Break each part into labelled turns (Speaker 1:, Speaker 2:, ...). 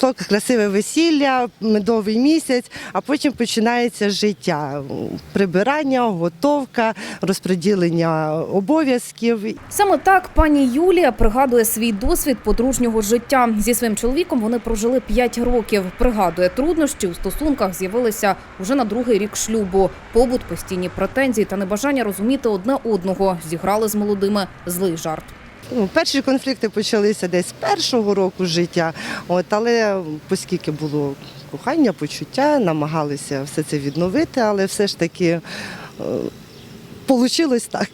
Speaker 1: пройшло красиве весілля, медовий місяць, а потім починається життя. Прибирання, готовка, розподілення обов'язків.
Speaker 2: Саме так пані Юлія пригадує свій досвід подружнього життя. Зі своїм чоловіком вони прожили 5 років. Пригадує, труднощі у стосунках з'явилися вже на другий рік шлюбу. Побут, постійні претензії та небажання розуміти одне одного зіграли з молодими злий жарт.
Speaker 1: Ну, перші конфлікти почалися десь з першого року життя, от, але оскільки було кохання, почуття, намагалися все це відновити, але все ж таки вийшло так,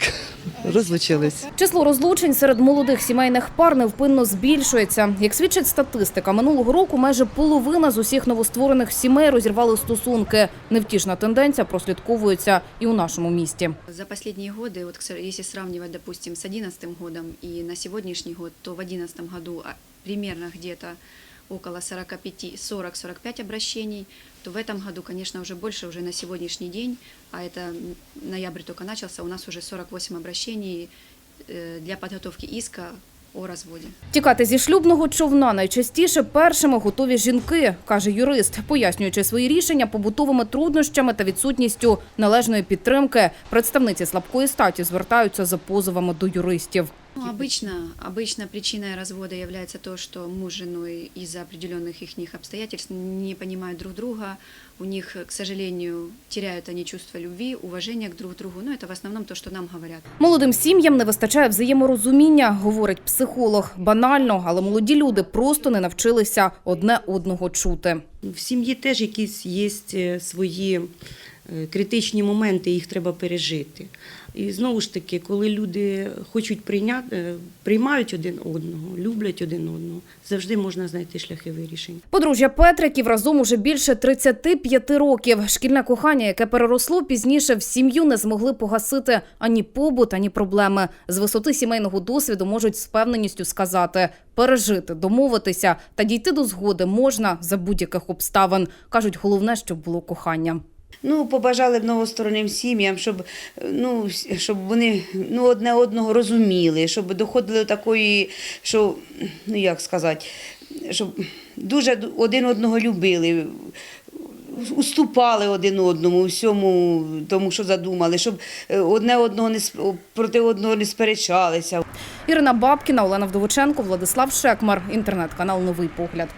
Speaker 1: розлучились.
Speaker 2: Число розлучень серед молодих сімейних пар невпинно збільшується. Як свідчить статистика, минулого року майже половина з усіх новостворених сімей розірвали стосунки. Невтішна тенденція прослідковується і у нашому місті.
Speaker 3: За последние годы, вот к сор- если сравнивать, допустим, с 2011 годом и на сегодняшний год, то в 2011 году а, примерно где-то около 40-45 обращений, то в этом году, конечно, уже больше, уже на сегодняшний день, а это м, ноябрь только начался, у нас уже 48 обращений э, для подготовки иска о разводе.
Speaker 2: Тікати зі шлюбного човна найчастіше першими готові жінки, каже юрист, пояснюючи свої рішення побутовими труднощами та відсутністю належної підтримки. Представниці слабкої статі звертаються за позовами до юристів.
Speaker 3: Ну, обычно, обычно причиной развода является то, что муж с женой из-за определенных их обстоятельств не понимают друг друга, у них, к сожалению, теряют они чувство любви, уважения к друг другу, но это в основном то, что нам говорят.
Speaker 2: Молодим сім'ям не вистачає взаєморозуміння, говорить психолог. Банально, але молоді люди просто не навчилися одне одного чути.
Speaker 4: В сім'ї теж якісь є е, свої е, критичні моменти, їх треба пережити. І знову ж таки, коли люди хочуть прийняти, е, приймають один одного, люблять один одного, завжди можна знайти шляхи вирішення.
Speaker 2: Подружжя Петриків разом уже більше 35 років. Шкільне кохання, яке переросло пізніше в сім'ю, не змогли погасити ані побут, ані проблеми. З висоти сімейного досвіду можуть з впевненістю сказати пережити, домовитися та дійти до згоди можна за будь-яких обставин. кажуть, головне, щоб було кохання.
Speaker 5: Ну, побажали б новостороннім сім'ям, щоб, ну, щоб вони ну, одне одного розуміли, щоб доходили до такої, що, ну як сказати, щоб дуже один одного любили, уступали один одному всьому тому, що задумали, щоб е, одне одного не проти одного не сперечалися.
Speaker 2: Ірина Бабкіна, Олена Вдовиченко, Владислав Шекмар. Інтернет-канал Новий погляд.